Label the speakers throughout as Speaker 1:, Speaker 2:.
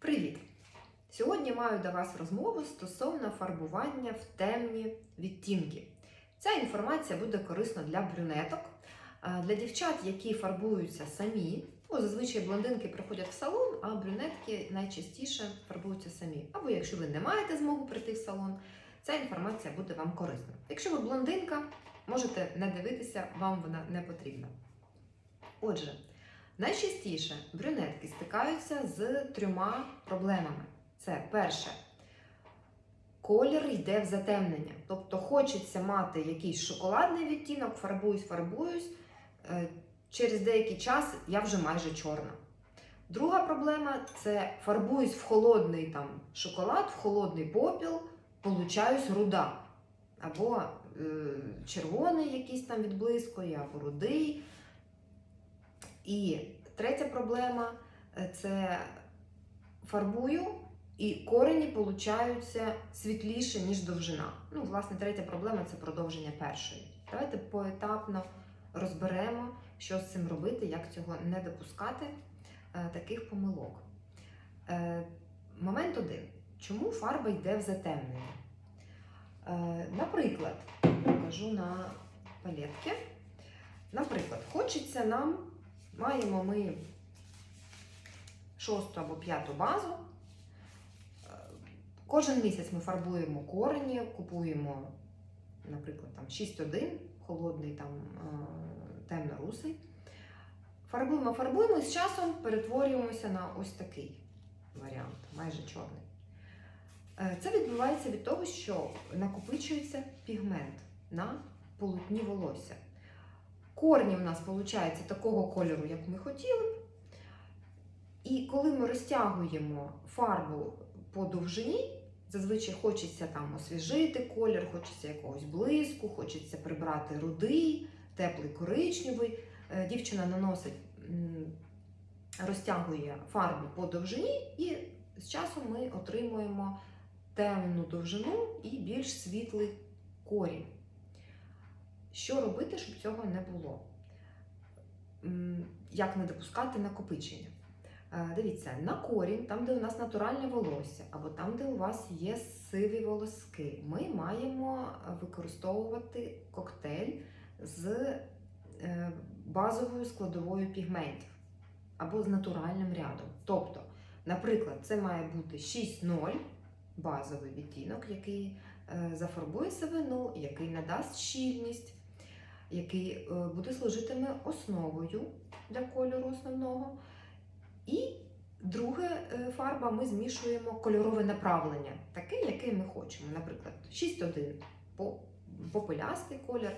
Speaker 1: Привіт! Сьогодні маю до вас розмову стосовно фарбування в темні відтінки. Ця інформація буде корисна для брюнеток, для дівчат, які фарбуються самі. Ну, зазвичай блондинки приходять в салон, а брюнетки найчастіше фарбуються самі. Або якщо ви не маєте змогу прийти в салон, ця інформація буде вам корисна. Якщо ви блондинка, можете не дивитися, вам вона не потрібна. Отже, Найчастіше брюнетки стикаються з трьома проблемами. Це перше, колір йде в затемнення. Тобто хочеться мати якийсь шоколадний відтінок, фарбуюсь, фарбуюсь. е, Через деякий час я вже майже чорна. Друга проблема це фарбуюсь в холодний там, шоколад, в холодний попіл, получаюсь руда. Або е, червоний якийсь там відблискує, або рудий. І третя проблема е, це фарбую, і корені получаються світліше, ніж довжина. Ну, власне, третя проблема це продовження першої. Давайте поетапно розберемо, що з цим робити, як цього не допускати е, таких помилок. Е, момент один. Чому фарба йде в затемнення? Наприклад, покажу на палетки. Наприклад, хочеться нам Маємо ми шосту або п'яту базу. Кожен місяць ми фарбуємо корені, купуємо, наприклад, там 6-1, холодний, там е, темно-русий. Фарбуємо, фарбуємо і з часом перетворюємося на ось такий варіант, майже чорний. Е, Це відбувається від того, що накопичується пігмент на полотні волосся. Корні у нас виходить такого кольору, як ми хотіли. І коли ми розтягуємо фарбу по довжині, зазвичай хочеться там освіжити колір, хочеться якогось блиску, хочеться прибрати рудий, теплий коричневий. Е, Дівчина наносить, розтягує фарбу по довжині, і з часом ми отримуємо темну довжину і більш світлий корінь. Що робити, щоб цього не було? Як не допускати накопичення? Е, Дивіться, на корінь, там, де у нас натуральне волосся, або там, де у вас є сиві волоски, ми маємо використовувати коктейль з е, базовою складовою пігментів або з натуральним рядом. Тобто, наприклад, це має бути 6-0 базовий відтінок, який е, зафарбує сивину, який надасть щільність, який е, буде служитиме основою для кольору основного. І друге е, фарба ми змішуємо кольорове направлення, таке, яке ми хочемо. Наприклад, 6-1 по- попелястий колір,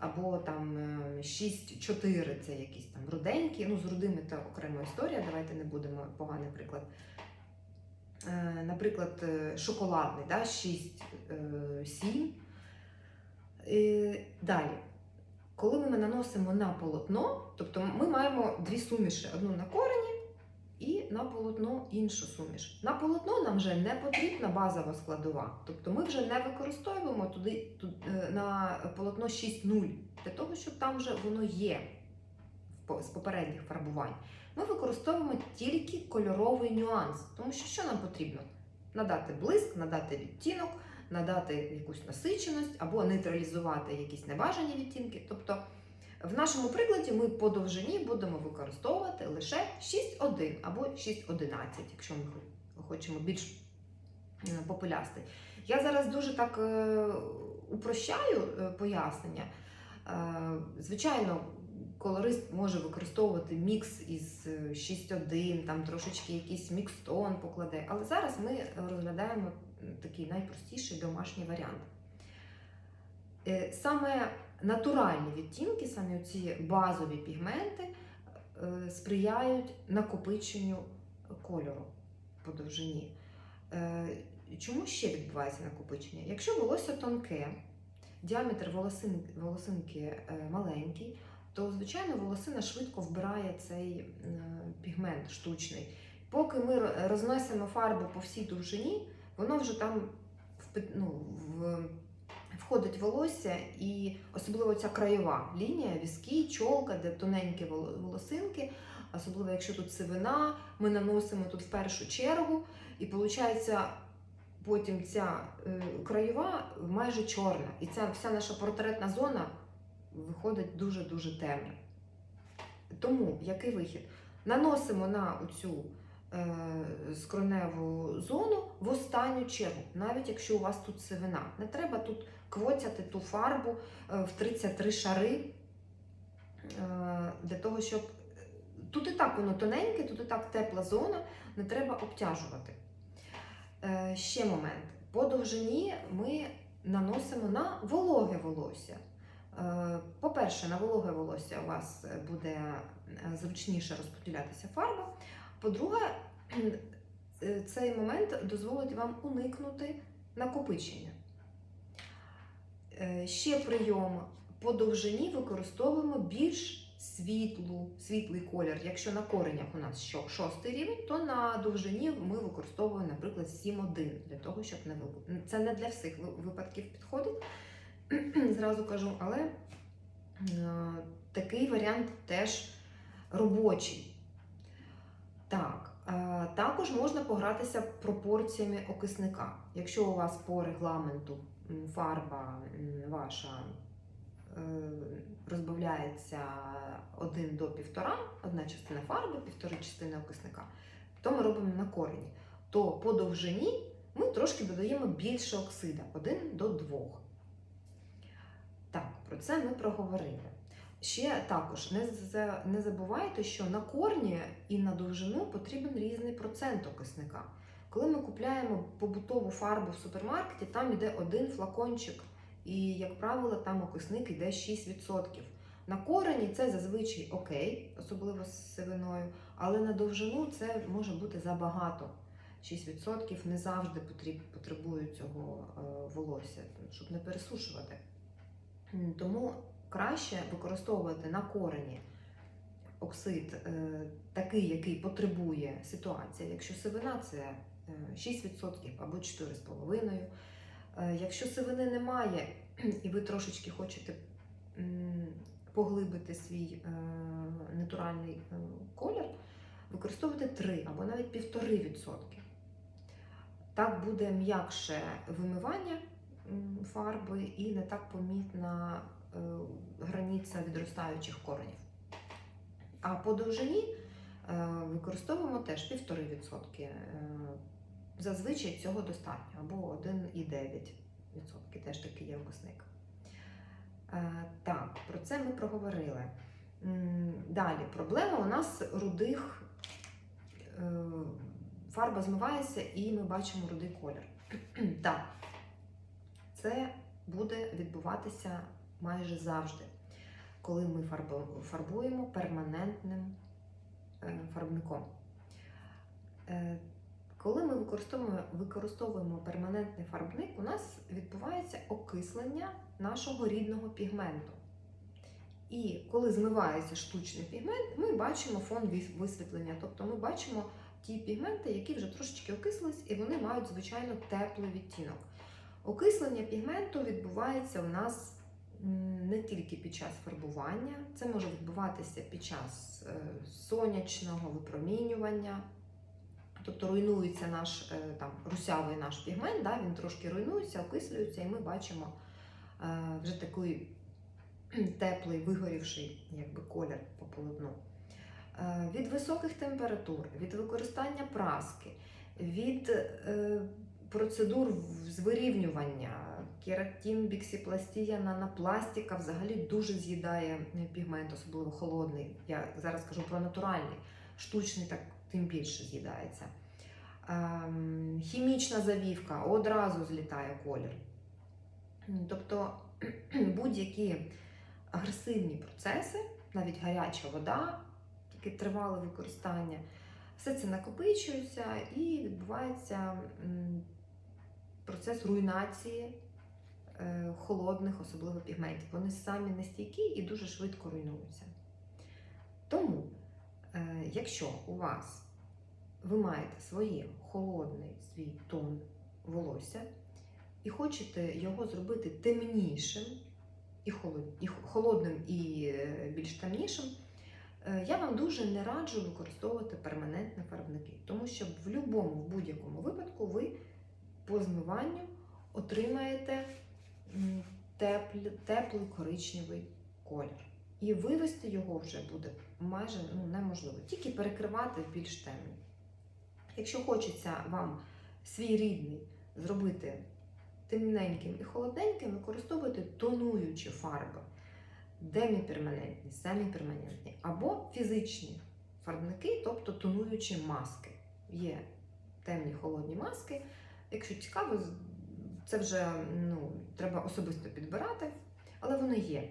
Speaker 1: або там е, 6-4 це якісь там руденькі. Ну, з рудими це окрема історія. Давайте не будемо поганий приклад. Наприклад, шоколадний, да, 6-7. Далі. Коли ми наносимо на полотно, тобто ми маємо дві суміші: одну на корені і на полотно іншу суміш. На полотно нам вже не потрібна базова складова. Тобто ми вже не використовуємо туди ту- е, на полотно 6.0 для того, щоб там вже воно є з попередніх фарбувань. Ми використовуємо тільки кольоровий нюанс, тому що що нам потрібно? Надати блиск, надати відтінок, надати якусь насиченість або нейтралізувати якісь небажані відтінки. Тобто в нашому прикладі ми по довжині будемо використовувати лише 6,1 або 6,11, якщо ми хочемо більш е, попелястий. Я зараз дуже так е, упрощаю е, пояснення. Звичайно, колорист може використовувати мікс із е, 6,1, там трошечки якийсь мікстон покладе. Але зараз ми розглядаємо такий найпростіший домашній варіант. Е, Саме натуральні відтінки, саме ці базові пігменти е, сприяють накопиченню кольору по довжині. Е, Чому ще відбувається накопичення? Якщо волосся тонке, діаметр волосин, волосинки маленький, то звичайно волосина швидко вбирає цей пігмент штучний. Поки ми ро- розносимо фарбу по всій довжині, воно вже там ну, в, входить волосся, і особливо ця краєва лінія, візки, чолка, де тоненькі волосинки, особливо якщо тут сивина, ми наносимо тут в першу чергу, і виходить, потім ця е, краєва майже чорна. І ця вся наша портретна зона виходить дуже-дуже темна. Тому який вихід? Наносимо на цю е, скроневу зону в останню чергу, навіть якщо у вас тут сивина. Не треба тут квотяти ту фарбу е, в 33 шари е, для того, щоб. Тут і так воно тоненьке, тут і так тепла зона, не треба обтяжувати. Е, ще момент. По довжині ми наносимо на вологе волосся. Е, По-перше, на вологе волосся у вас буде е, зручніше розподілятися фарба. По-друге, е, цей момент дозволить вам уникнути накопичення. Е, Ще прийом по довжині використовуємо більш світлу, світлий колір. Якщо на коренях у нас шостий рівень, то на довжині ми використовуємо, наприклад, 7,1 для того, щоб не вибу- Це не для всіх випадків підходить, зразу кажу, але е, такий варіант теж робочий. Так, е, також можна погратися пропорціями окисника. Якщо у вас по регламенту фарба ваша е, розбавляється 1 до 1,5, одна частина фарби, півтори частини окисника, то ми робимо на корені. То по довжині ми трошки додаємо більше оксида 1 до 2. Так, про це ми проговорили. Ще також не, забувайте, що на корні і на довжину потрібен різний процент окисника. Коли ми купляємо побутову фарбу в супермаркеті, там йде один флакончик, і, як правило, там окисник йде 6%. На корені це зазвичай окей, особливо з сивиною, але на довжину це може бути забагато. 6% не завжди потребують цього е, волосся, щоб не пересушувати. Тому краще використовувати на корені оксид е, такий, який потребує ситуація. Якщо сивина, це е, 6% або 4,5%. Е, Якщо сивини немає, і ви трошечки хочете поглибити свій е, натуральний е, колір, використовуйте 3 або навіть 1,5%. Так буде м'якше вимивання фарби і не так помітна е, границя відростаючих коренів. А по довжині е, використовуємо теж 1,5%. Е, Зазвичай цього достатньо, або 1,9%, теж такий є окисник. Е, Так, про це ми проговорили. Далі, проблема у нас рудих. е, Фарба змивається і ми бачимо рудий колір. Так, це буде відбуватися майже завжди, коли ми фарбуємо перманентним е, фарбником. Е, Коли ми використовуємо, використовуємо перманентний фарбник, у нас відбувається окислення нашого рідного пігменту. І коли змивається штучний пігмент, ми бачимо фон висвітлення. Тобто ми бачимо ті пігменти, які вже трошечки окислились, і вони мають, звичайно, теплий відтінок. Окислення пігменту відбувається у нас не тільки під час фарбування, це може відбуватися під час е, сонячного випромінювання. Тобто руйнується наш е, там, русявий наш пігмент, да, він трошки руйнується, окислюється, і ми бачимо е, вже такий теплий, вигорівший якби, колір по полотну. Від високих температур, від використання праски, від процедур з вирівнювання, кератин, біксіпластія, нанопластика взагалі дуже з'їдає е, пігмент, особливо холодний. Я зараз кажу про натуральний, штучний так тим більше з'їдається. Ем, Хімічна завівка одразу злітає колір. Тобто будь-які агресивні процеси, навіть гаряча вода, таке тривале використання, все це накопичується і відбувається процес руйнації холодних, особливо пігментів. Вони самі нестійкі і дуже швидко руйнуються. Тому, е, якщо у вас ви маєте своє холодний свій тон волосся і хочете його зробити темнішим, і холодним, і е, більш темнішим, Е, Я вам дуже не раджу використовувати перманентні фарбники, тому що в будь-якому в будь-якому випадку ви по змиванню отримаєте м, теплі- теплий коричневий колір. І вивести його вже буде майже ну, неможливо, тільки перекривати більш темний. Якщо хочеться вам свій рідний зробити темненьким і холодненьким, використовуйте тонуючі фарби, деміперманентні, семіперманентні або фізичні фарбники, тобто тонуючі маски. Є темні холодні маски. Якщо цікаво, це вже ну, треба особисто підбирати, але вони є.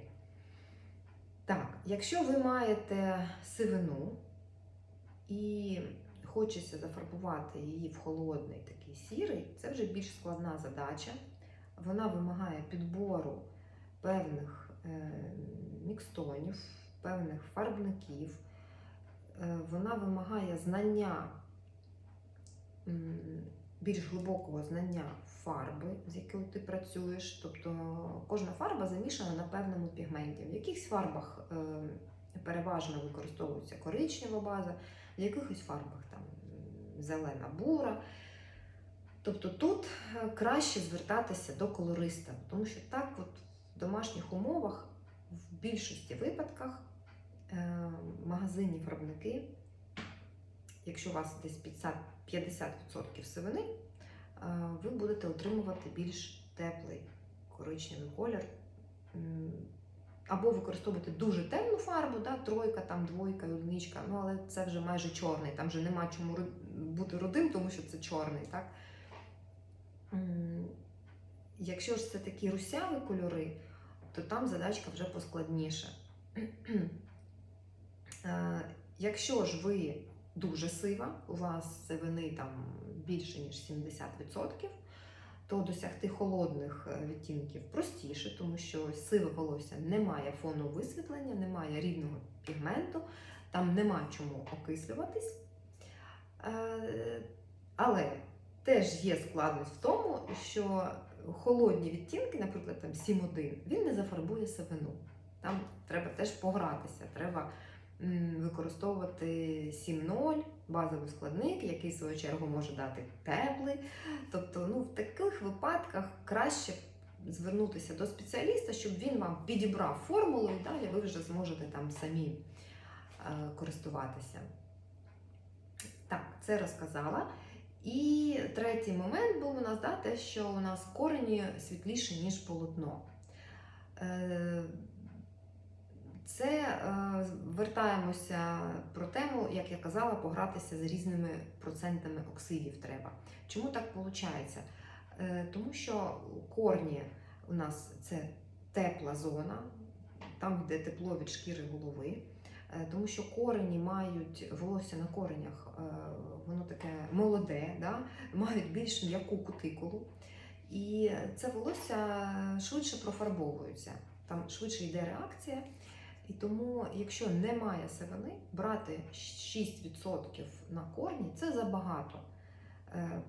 Speaker 1: Так, якщо ви маєте сивину і хочеться зафарбувати її в холодний такий сірий, це вже більш складна задача. Вона вимагає підбору певних е, мікстонів, певних фарбників. Е, вона вимагає знання, більш глибокого знання фарби, з якою ти працюєш. Тобто кожна фарба замішана на певному пігменті. В якихось фарбах е, переважно використовується коричнева база, в якихось фарбах там зелена бура. Тобто тут е, краще звертатися до колориста, тому що так, от в домашніх умовах, в більшості випадках е, магазинні фарбники, якщо у вас десь 50, 50% сивини, е, ви будете отримувати більш теплий коричневий колір. Або використовувати дуже темну фарбу, да, тройка, там, двойка, одиничка, ну але це вже майже чорний, там вже нема чому бути рудим, тому що це чорний. Так? Якщо ж це такі русяві кольори, то там задачка вже поскладніша. Е, Якщо ж ви дуже сива, у вас сивини там більше ніж 70%, то досягти холодних е, відтінків простіше, тому що сиве волосся не має фону висвітлення, немає рівного пігменту, там нема чому окислюватись. Е, Але теж є складність в тому, що холодні відтінки, наприклад, там 7.1, він не зафарбує сивину. Там треба теж погратися. Треба використовувати 7.0, базовий складник, який в свою чергу може дати теплий. Тобто, ну, в таких випадках краще звернутися до спеціаліста, щоб він вам підібрав формулу, і далі ви вже зможете там самі е, користуватися. Так, це розказала. І третій момент був у нас да, те, що у нас корені світліші, ніж полотно. Е, Це е, вертаємося про тему, як я казала, погратися з різними процентами оксидів треба. Чому так виходить? Тому що корні у нас це тепла зона, там йде тепло від шкіри голови. Е, Тому що корені мають волосся на коренях, е, воно таке молоде, да? мають більш м'яку кутикулу. І це волосся швидше профарбовується, там швидше йде реакція. І тому, якщо немає сивини, брати 6% на корні це забагато. Е,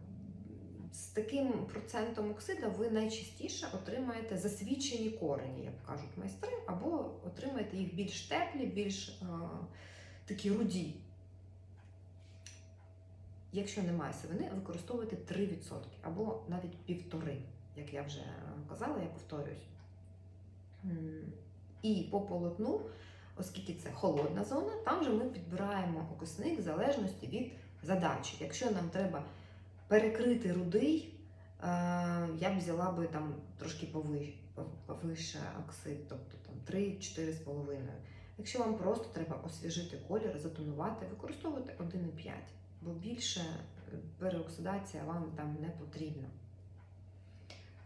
Speaker 1: З таким процентом оксида ви найчастіше отримаєте засвічені корені, як кажуть майстри, або отримаєте їх більш теплі, більш е, такі руді. Якщо немає сивини, використовуйте 3% або навіть півтори, як я вже казала, я повторююсь. І по полотну, оскільки це холодна зона, там же ми підбираємо окисник в залежності від задачі. Якщо нам треба перекрити рудий, е, я б взяла би там трошки повище, повище оксид, тобто там 3-4,5. Якщо вам просто треба освіжити колір, затонувати, використовуйте 1,5, бо більше е, переоксидація вам там не потрібна.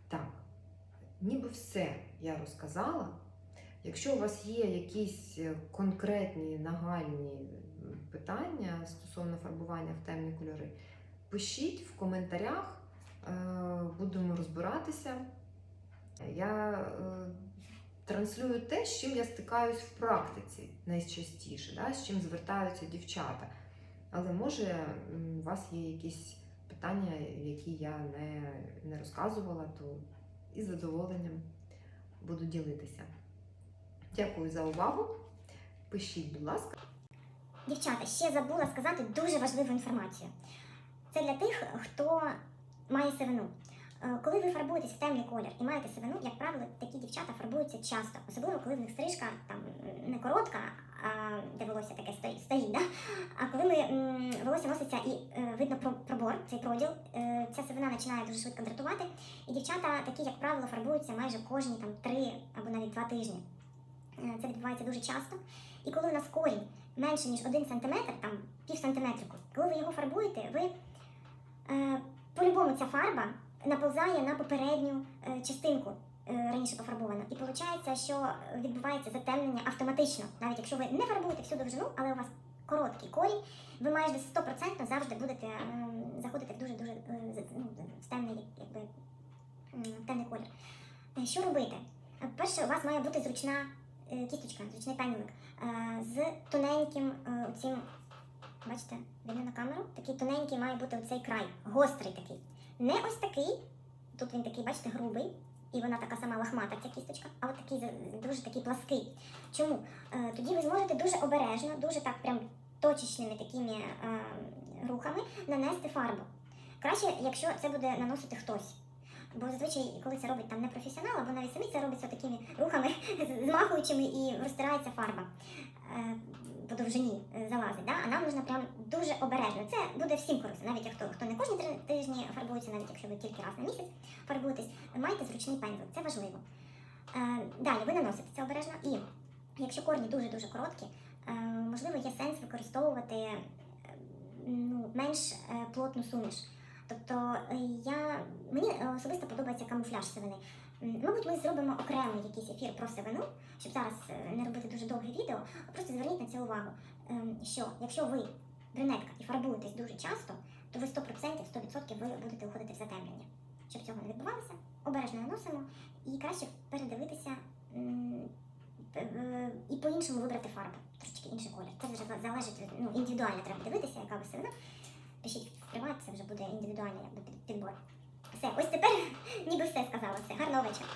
Speaker 1: Так, ніби все я розказала. Якщо у вас є якісь е, конкретні нагальні питання стосовно фарбування в темні кольори, пишіть в коментарях, е, будемо розбиратися. Я е, транслюю те, з чим я стикаюсь в практиці найчастіше, з чим звертаються дівчата. Але може у вас є якісь питання, які я не розказувала, то із задоволенням буду ділитися. Дякую за увагу. Пишіть, будь ласка.
Speaker 2: Дівчата, ще забула сказати дуже важливу інформацію. Це для тих, хто має сивину. Е, Коли ви фарбуєтесь в темний колір і маєте сивину, як правило, такі дівчата фарбуються часто, особливо коли в них стрижка там не коротка, а де волосся таке стоїть, стоїть да? А коли ми волосся носиться і е, видно пробор, цей проділ, е, ця сивина починає дуже швидко дратувати. І дівчата такі, як правило, фарбуються майже кожні там три або навіть два тижні. Е, Це відбувається дуже часто. І коли у нас корінь менше, ніж один сантиметр, там пів сантиметрику, коли ви його фарбуєте, ви е, по-любому ця фарба наповзає на попередню е, частинку е, раніше пофарбовану. І виходить, що відбувається затемнення автоматично. Навіть якщо ви не фарбуєте всю довжину, але у вас короткий корінь, ви майже 100% завжди будете е, заходити в дуже-дуже е, ну, в темний, якби, в темний колір. Е, Що робити? Е, Перше, у вас має бути зручна кісточка, зручний пензлик е, з тоненьким е, оцім, бачите, видно на камеру, такий тоненький має бути оцей край, гострий такий. Не ось такий, тут він такий, бачите, грубий, і вона така сама лахмата, ця кісточка, а от такий дуже такий плаский. Чому? Е, Тоді ви зможете дуже обережно, дуже так прям точечними такими е, рухами нанести фарбу. Краще, якщо це буде наносити хтось. Бо зазвичай, коли це робить там не професіонал, або навіть самі це робиться такими рухами змахуючими і розтирається фарба е, по довжині е, залазить. Да? А нам нужно прям дуже обережно. Це буде всім корисно, навіть якщо хто не кожні три тижні фарбується, навіть якщо ви тільки раз на місяць фарбуєтесь, майте зручний пензлик, це важливо. Е, далі ви наносите це обережно і якщо корні дуже-дуже короткі, можливо, є сенс використовувати ну, менш плотну суміш. Тобто е, я, мені е, особисто подобається камуфляж сивини. Мабуть, ми зробимо окремий якийсь ефір про сивину, щоб зараз е, не робити дуже довге відео. Просто зверніть на це увагу, ем, що якщо ви брюнетка і фарбуєтесь дуже часто, то ви 100%, 100% ви будете уходити в затемнення. Щоб цього не відбувалося, обережно наносимо і краще передивитися і по-іншому вибрати фарбу, трошечки інший колір. Це вже залежить ну, індивідуально треба дивитися, яка ви сивина. Пишіть в приват, це вже буде індивідуальний якби, підбор. Все, ось тепер ніби все сказала. Все, гарного вечора.